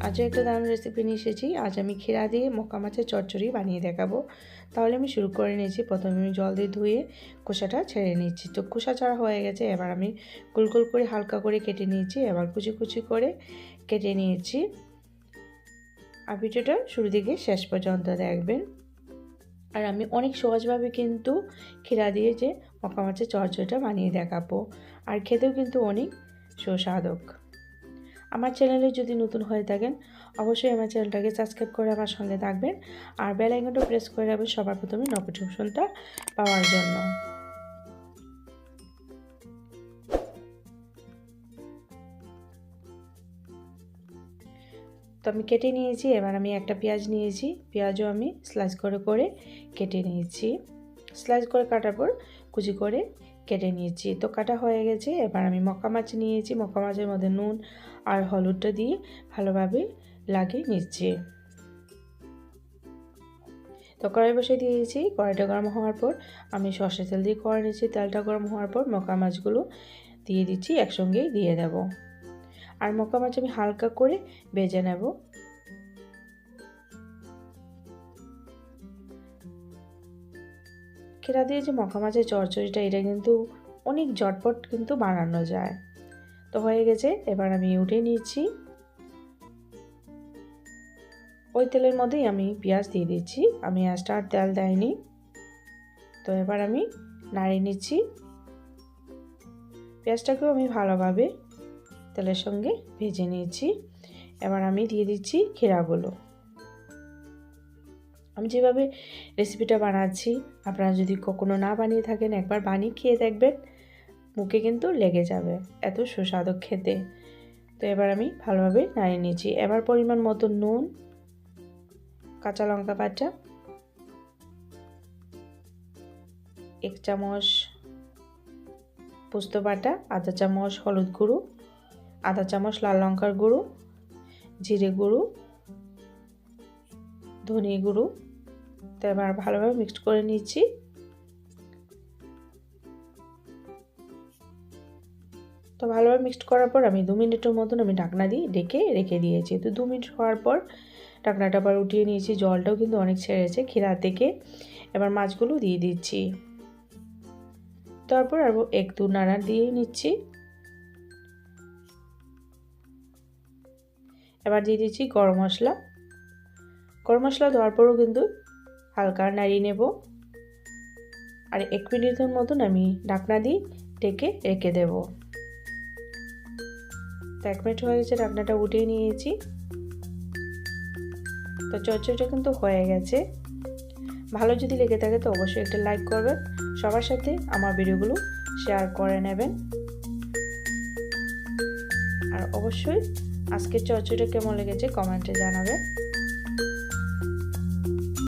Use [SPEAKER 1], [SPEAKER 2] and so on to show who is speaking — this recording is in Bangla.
[SPEAKER 1] আজও একটা দারুণ রেসিপি নিয়ে এসেছি। আজ আমি খেরা দিয়ে মকা মাছের চচ্চড়ি বানিয়ে দেখাবো। তাহলে আমি শুরু করে নিয়েছি। প্রথমে আমি জল দিয়ে ধুয়ে খোসাটা ছেড়ে নিচ্ছি। তো খোসা ছাড়া হয়ে গেছে। এবার আমি গোল গোল করে হালকা করে কেটে নিয়েছি। এবার কুচি কুচি করে কেটে নিয়েছি। আর ভিডিওটা শুরু থেকে শেষ পর্যন্ত দেখবেন। আর আমি অনেক সহজভাবে কিন্তু খেরা দিয়ে যে মকা মাছের চচ্চড়িটা বানিয়ে দেখাবো। আর খেতেও কিন্তু অনেক সুস্বাদক। আমার চ্যানেলে যদি নতুন হয়ে থাকেন, অবশ্যই আমার চ্যানেলটাকে সাবস্ক্রাইব করে আমার সঙ্গে থাকবেন আর বেল আইকনটা প্রেস করে রাখবেন সবার প্রথমে নোটিফিকেশনটা পাওয়ার জন্য। তো আমি কেটে নিয়েছি, এবার আমি একটা পেঁয়াজ নিয়েছি, পেঁয়াজও আমি স্লাইস করে করে কেটে নিয়েছি। স্লাইস করে কাটার পর কুচি করে কেটে নিয়েছি। তো কাটা হয়ে গেছে। এবার আমি মকা মাছ নিয়েছি। মকা মাছের মধ্যে নুন আর হলুদটা দিয়ে ভালোভাবে লাগিয়ে নিচ্ছি। তো কড়াই বসে দিয়েছি। কড়াইটা গরম হওয়ার পর আমি সর্ষে তেল দিয়ে কড়াই নিয়েছি। তেলটা গরম হওয়ার পর মকা মাছগুলো দিয়ে দিচ্ছি। একসঙ্গেই দিয়ে দেব। আর মকা মাছ আমি হালকা করে ভেজে নেব। কেরা দিয়ে যে মকা মাছের চরচড়িটা, এটা কিন্তু অনেক জটপট কিন্তু বানানো যায়। তো হয়ে গেছে, এবার আমি উঠে নিয়েছি ওই তেলের মধ্যেই আমি পেঁয়াজ দিয়ে দিচ্ছি। আমি আজটা আর তেল দেয়নি। তো এবার আমি নাড়িয়ে নিচ্ছি। পেঁয়াজটাকেও আমি ভালোভাবে তেলের সঙ্গে ভেজে নিয়েছি এবার আমি দিয়ে দিচ্ছি খেরাগুলো আমি যেভাবে রেসিপিটা বানাচ্ছি, আপনারা যদি কখনো না বানিয়ে থাকেন, একবার বানিয়ে খেয়ে দেখবেন, মুখে কিন্তু লেগে যাবে। এত সুস্বাদু খেতে। তো এবার আমি ভালোভাবে নাড়িয়ে নিয়েছি এবার পরিমাণ মতো নুন, কাঁচা লঙ্কা বাটা, এক চামচ পোস্ত বাটা, আধা চামচ হলুদ গুঁড়ো, আধা চামচ লাল লঙ্কার গুঁড়ো, জিরে গুঁড়ো, ধনে গুঁড়ো তো এবার ভালোভাবে মিক্সড করে নিচ্ছি। তো ভালোভাবে মিক্সড করার পর আমি দু মিনিটের মতন আমি ঢাকনা দিয়ে ডেকে রেখে দিয়েছি। তো দু মিনিট হওয়ার পর ঢাকনাটা আবার উঠিয়ে নিয়েছি। জলটাও কিন্তু অনেক ছেড়েছে খিরা থেকে। এবার মাছগুলো দিয়ে দিচ্ছি। তারপর আর এক দু নাড়া দিয়ে নিচ্ছি। এবার দিয়ে দিচ্ছি গরম মশলা। গরম মশলা দেওয়ার পরও কিন্তু হালকা নাড়িয়ে নেব। আর এক মিনিটের মতন আমি ঢাকনা দিয়ে ডেকে রেখে দেব। তো এক মিনিট হয়ে গেছে, ঢাকনাটা উঠিয়ে নিয়েছি। তো চচ্চড়িটা কিন্তু হয়ে গেছে। ভালো যদি লেগে থাকে তো অবশ্যই একটা লাইক করবেন, সবার সাথে আমার ভিডিওগুলো শেয়ার করে নেবেন। আর অবশ্যই আজকের চচ্চড়িটা কেমন লেগেছে কমেন্টে জানাবেন।